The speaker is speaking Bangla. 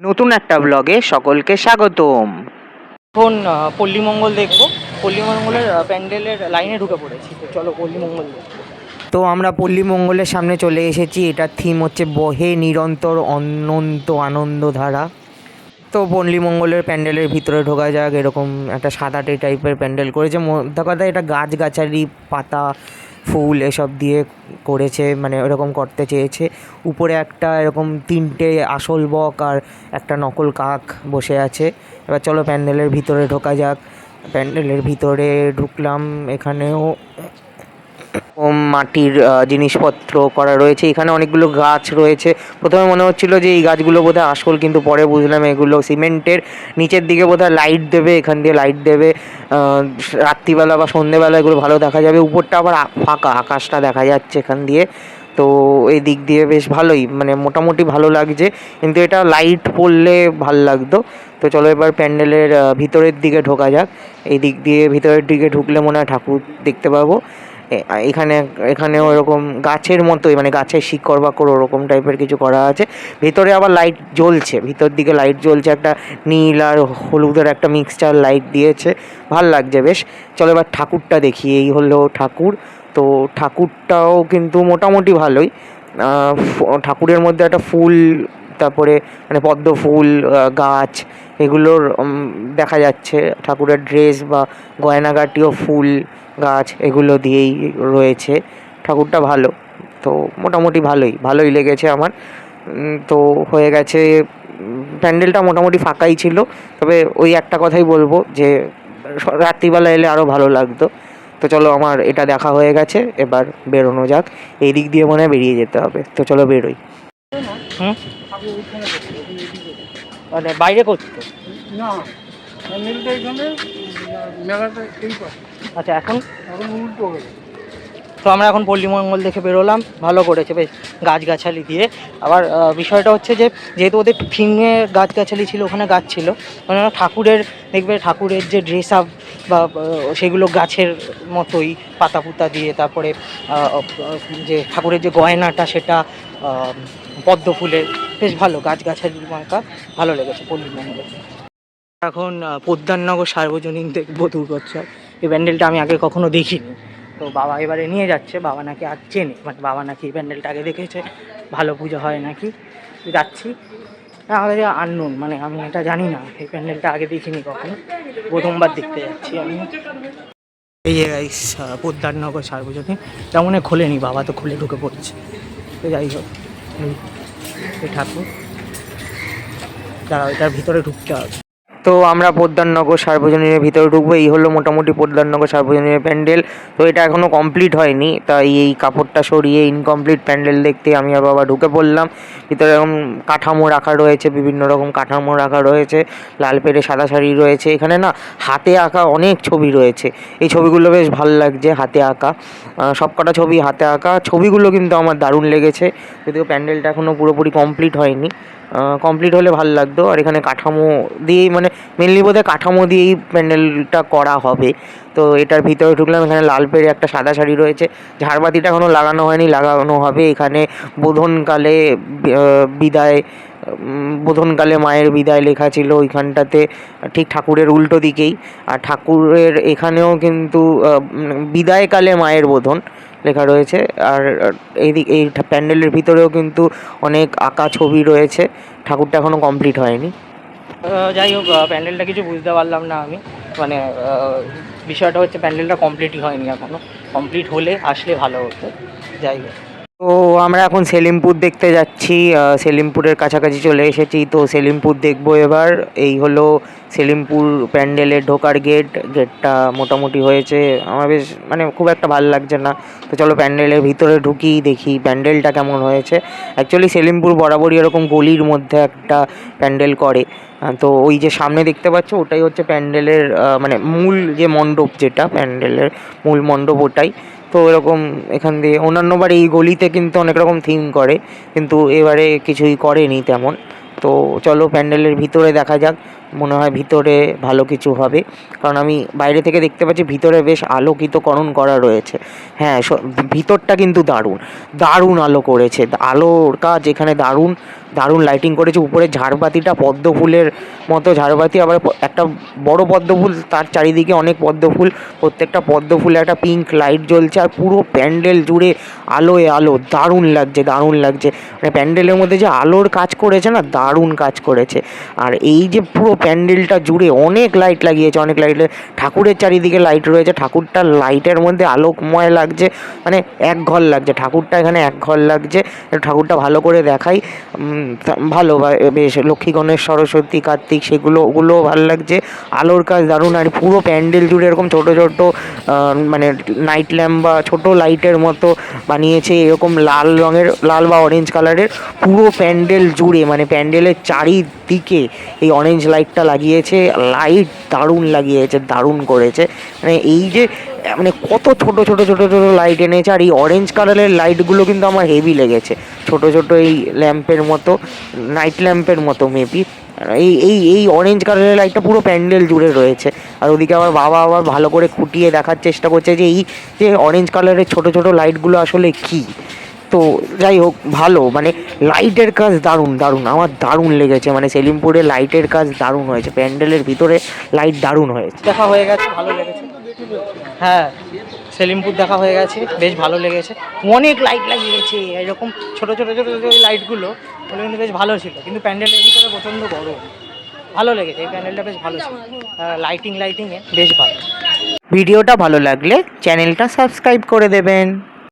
নতুন একটা ব্লগে সকলকে স্বাগতম। এখন পল্লীমঙ্গল দেখব। পল্লীমঙ্গলের প্যান্ডেলের লাইনে ঢুকে পড়েছি। তো চলো পল্লীমঙ্গল দেখব তো আমরা পল্লী মঙ্গলের সামনে চলে এসেছি। এটার থিম হচ্ছে বহে নিরন্তর অনন্ত আনন্দধারা। তো পল্লী মঙ্গলের প্যান্ডেলের ভিতরে ঢোকা যাক এরকম একটা সাদাটে টাইপের প্যান্ডেল করেছে। মোদ্দা কথা এটা গাছগাছালি পাতা ফুল এসব দিয়ে করেছে মানে ওরকম করতে চেয়েছে। উপরে একটা এরকম তিনটে আসল বক আর একটা নকল কাক বসে আছে। এবার চলো প্যান্ডেলের ভিতরে ঢোকা যাক। প্যান্ডেলের ভিতরে ঢুকলাম, এখানেও মাটির জিনিসপত্র করা রয়েছে। এখানে অনেকগুলো গাছ রয়েছে। প্রথমে মনে হচ্ছিল যে এই গাছগুলো বোধহয় আসল, কিন্তু পরে বুঝলাম এগুলো সিমেন্টের। নিচের দিকে বোধহয় লাইট দেবে, এখান দিয়ে লাইট দেবে। রাত্রিবেলা বা সন্ধেবেলা এগুলো ভালো দেখা যাবে। উপরটা আবার ফাঁকা, আকাশটা দেখা যাচ্ছে এখান দিয়ে। তো এই দিক দিয়ে বেশ ভালোই মানে মোটামুটি ভালো লাগছে। কিন্তু এটা লাইট পড়লে ভালো লাগতো। তো চলো এবার প্যান্ডেলের ভিতরের দিকে ঢোকা যাক। এই দিক দিয়ে ভিতরের দিকে ঢুকলে মনে হয় ঠাকুর দেখতে পাবো। এখানে এখানেও এরকম গাছের মতোই মানে গাছের শিকড় বাকড় ওরকম টাইপের কিছু করা আছে। ভিতরে আবার লাইট জ্বলছে, ভিতর দিকে লাইট জ্বলছে, একটা নীল আর হলুদের একটা মিক্সচার লাইট দিয়েছে। ভালো লাগছে বেশ। চলো এবার ঠাকুরটা দেখি, এই হলো ঠাকুর। তো ঠাকুরটাও কিন্তু মোটামুটি ভালোই। ঠাকুরের মধ্যে একটা ফুল, তারপরে মানে পদ্ম ফুল গাছ, এগুলোর দেখা যাচ্ছে। ঠাকুরের ড্রেস বা গয়নাগাটিও ফুল। গাছ এগুলো দিয়েই রয়েছে। ঠাকুরটা ভালো। তো মোটামুটি ভালোই ভালোই লেগেছে আমার। তো হয়ে গেছে প্যান্ডেলটা মোটামুটি ফাঁকাই ছিল। তবে ওই একটা কথাই বলব যে রাত্রিবেলা এলে আরও ভালো লাগতো। তো চলো আমার এটা দেখা হয়ে গেছে এবার বেরোনো যাক। এই দিক দিয়ে মনে হয় বেরিয়ে যেতে হবে। তো চলো বেরোই। হুম? মানে বাইরে করতো না এখানে মেলাটা এই পাশে। আচ্ছা এখন? এখন উল্টো তো আমরা এখন পল্লীমঙ্গল দেখে বেরোলাম ভালো করেছে বেশ গাছগাছালি দিয়ে। আবার বিষয়টা হচ্ছে যে যেহেতু ওদের থিমে গাছগাছালি ছিল ওখানে গাছ ছিল মানে ঠাকুরের দেখবে ঠাকুরের যে ড্রেস আপ বা সেগুলো গাছের মতোই পাতা পুতা দিয়ে তারপরে যে ঠাকুরের যে গয়নাটা সেটা পদ্ম ফুলের বেশ ভালো গাছগাছালির মার্কা ভালো লেগেছে পল্লীমঙ্গল। এখন আহ, পোদ্দারনগর সার্বজনীন দেখব দুর্গোৎসব। এই প্যান্ডেলটা আমি আগে কখনো দেখিনি। তো বাবা এবারে নিয়ে যাচ্ছে বাবা নাকি আর চেনে। মানে বাবা নাকি এই প্যান্ডেলটা আগে দেখেছে ভালো পুজো হয় নাকি? যাচ্ছি। আমাদের আননোন মানে আমি এটা জানি না এই প্যান্ডেলটা আগে দেখিনি কখনো। প্রথমবার দেখতে যাচ্ছি আমি। এই যে গাইস পোদ্দারনগর সার্বজনীন তেমন খোলেনি বাবা তো খুলে ঢুকে পড়ছে। তো যাই হোক এই- ঠাকুর। দাঁড়াও এটার ভিতরে ঢুকতে হবে। তো আমরা পোদ্দারনগর সার্বজনীনের ভিতরে ঢুকবো। এই হলো মোটামুটি পোদ্দারনগর সার্বজনীনের প্যান্ডেল। তো এটা এখনও কমপ্লিট হয়নি, তাই এই কাপড়টা সরিয়ে ইনকমপ্লিট প্যান্ডেল দেখতে আমি আর বাবা ঢুকে পড়লাম। ভিতরে এরকম কাঠামো রাখা রয়েছে, বিভিন্ন রকম কাঠামো রাখা রয়েছে, লাল পেরে সাদা শাড়ি রয়েছে। এখানে না হাতে আঁকা অনেক ছবি রয়েছে। এই ছবিগুলো বেশ ভালো লাগছে, হাতে আঁকা। সবকটা ছবি হাতে আঁকা। ছবিগুলো কিন্তু আমার দারুণ লেগেছে, যদিও প্যান্ডেলটা এখনও পুরোপুরি কমপ্লিট হয়নি। কমপ্লিট হলে ভালো লাগতো। আর এখানে কাঠামো দিয়েই মানে মেনলি বোধহয় কাঠামো দিয়েই প্যান্ডেলটা করা হবে। তো এটার ভিতরে ঢুকলাম, এখানে লাল পেরে একটা সাদা শাড়ি রয়েছে। ঝাড়বাতিটা এখনও লাগানো হয়নি, লাগানো হবে। এখানে বোধনকালে বিদায় বোধনকালে মায়ের বিদায় লেখা ছিল ওইখানটাতে, ঠিক ঠাকুরের উল্টো দিকেই। আর ঠাকুরের এখানেও কিন্তু বিদায়কালে মায়ের বোধন। লেখা রয়েছে। আর এই দিক এই প্যান্ডেলের ভিতরেও কিন্তু অনেক আঁকা ছবি রয়েছে। ঠাকুরটা এখনও কমপ্লিট হয়নি। যাই হোক প্যান্ডেলটা কিছু বুঝতে পারলাম না আমি। মানে বিষয়টা হচ্ছে প্যান্ডেলটা কমপ্লিটই হয়নি এখনও কমপ্লিট হলে আসলে ভালো হতো। যাই হোক। তো আমরা এখন সেলিমপুর দেখতে যাচ্ছি সেলিমপুরের কাছাকাছি চলে এসেছি। তো সেলিমপুর দেখব এবার। এই হলো সেলিমপুর প্যান্ডেলের ঢোকার গেট গেটটা মোটামুটি হয়েছে। আমার বেশ মানে খুব একটা ভালো লাগছে না। তো চলো প্যান্ডেলের ভিতরে ঢুকি, দেখি প্যান্ডেলটা কেমন হয়েছে। অ্যাকচুয়ালি সেলিমপুর বরাবরই এরকম গলির মধ্যে একটা প্যান্ডেল করে। তো ওই যে সামনে দেখতে পাচ্ছ, ওটাই হচ্ছে প্যান্ডেলের মানে মূল যে মণ্ডপ যেটা, প্যান্ডেলের মূল মণ্ডপ ওটাই। তো এরকম এখান দিয়ে। অন্যান্যবার এই গলিতে কিন্তু অনেক রকম থিম করে, কিন্তু এবারে কিছুই করেনি তেমন। তো চলো প্যান্ডেলের ভিতরে দেখা যাক, মনে হয় ভিতরে ভালো কিছু হবে। কারণ আমি বাইরে থেকে দেখতে পাচ্ছি ভিতরে বেশ আলোকিতকরণ করা রয়েছে। হ্যাঁ ভিতরটা কিন্তু দারুণ। দারুণ আলো করেছে। আলোর কাজ এখানে দারুণ। দারুণ লাইটিং করেছে। উপরে ঝাড়বাতিটা পদ্ম ফুলের মতো ঝাড়বাতি, আবার একটা বড় পদ্ম ফুল, তার চারিদিকে অনেক পদ্ম ফুল। প্রত্যেকটা পদ্ম ফুলে একটা পিঙ্ক লাইট জ্বলছে, আর পুরো প্যান্ডেল জুড়ে আলোয় আলো। দারুণ লাগছে দারুণ লাগছে। মানে প্যান্ডেলের মধ্যে যে আলোর কাজ করেছে না, দারুণ কাজ করেছে। আর এই যে পুরো প্যান্ডেলটা জুড়ে অনেক লাইট লাগিয়েছে, অনেক লাইট ঠাকুরের চারিদিকে লাইট রয়েছে, ঠাকুরটার লাইটের মধ্যে আলোকময় লাগছে। মানে এক ঘর লাগছে, ঠাকুরটা এখানে এক ঘর লাগছে। ঠাকুরটা ভালো করে দেখাই। ভালো বেশ, লক্ষ্মী গণেশ, সরস্বতী, কার্তিক, সেগুলো, ওগুলোও ভালো লাগছে। আলোর কাজ দারুণ, আর পুরো প্যান্ডেল জুড়ে এরকম ছোটো ছোটো মানে নাইট ল্যাম্প বা ছোটো লাইটের মতো বানিয়েছে, এরকম লাল রঙের, লাল বা অরেঞ্জ কালারের পুরো প্যান্ডেল জুড়ে মানে প্যান্ডেলের চারিদিকে এই অরেঞ্জ লাইটটা লাগিয়েছে লাইট দারুণ লাগিয়েছে, দারুণ করেছে। মানে এই যে মানে কত ছোট ছোট ছোট ছোট লাইট এনেছে। আর এই অরেঞ্জ কালারের লাইটগুলো কিন্তু আমার হেভি লেগেছে। ছোট ছোট এই ল্যাম্পের মতো নাইট ল্যাম্পের মতো মেবি এই এই এই অরেঞ্জ কালারের লাইটটা পুরো প্যান্ডেল জুড়ে রয়েছে। আর ওদিকে আবার বাবা আবার ভালো করে খুঁটিয়ে দেখার চেষ্টা করছে যে এই, যে অরেঞ্জ কালারের ছোট ছোট লাইটগুলো আসলে কী? তো যাই হোক, ভালো। মানে লাইটের কাজ দারুণ দারুণ। আমার দারুণ লেগেছে। মানে সেলিমপুরে লাইটের কাজ দারুণ হয়েছে। প্যান্ডেলের ভিতরে লাইট দারুণ হয়েছে। দেখা হয়ে গেছে, ভালো লেগেছে। হ্যাঁ সেলিমপুর দেখা হয়ে গেছে, বেশ ভালো লেগেছে। অনেক লাইট লাগিয়েছে, এরকম ছোটো ছোটো ছোটো ছোট লাইটগুলো ওগুলো কিন্তু বেশ ভালো ছিল, কিন্তু প্যান্ডেলের ভিতরে প্রচণ্ড গরম। ভালো লেগেছে, এই প্যান্ডেলটা বেশ ভালো ছিল। লাইটিং লাইটিংয়ে বেশ ভালো। ভিডিওটা ভালো লাগলে চ্যানেলটা সাবস্ক্রাইব করে দেবেন।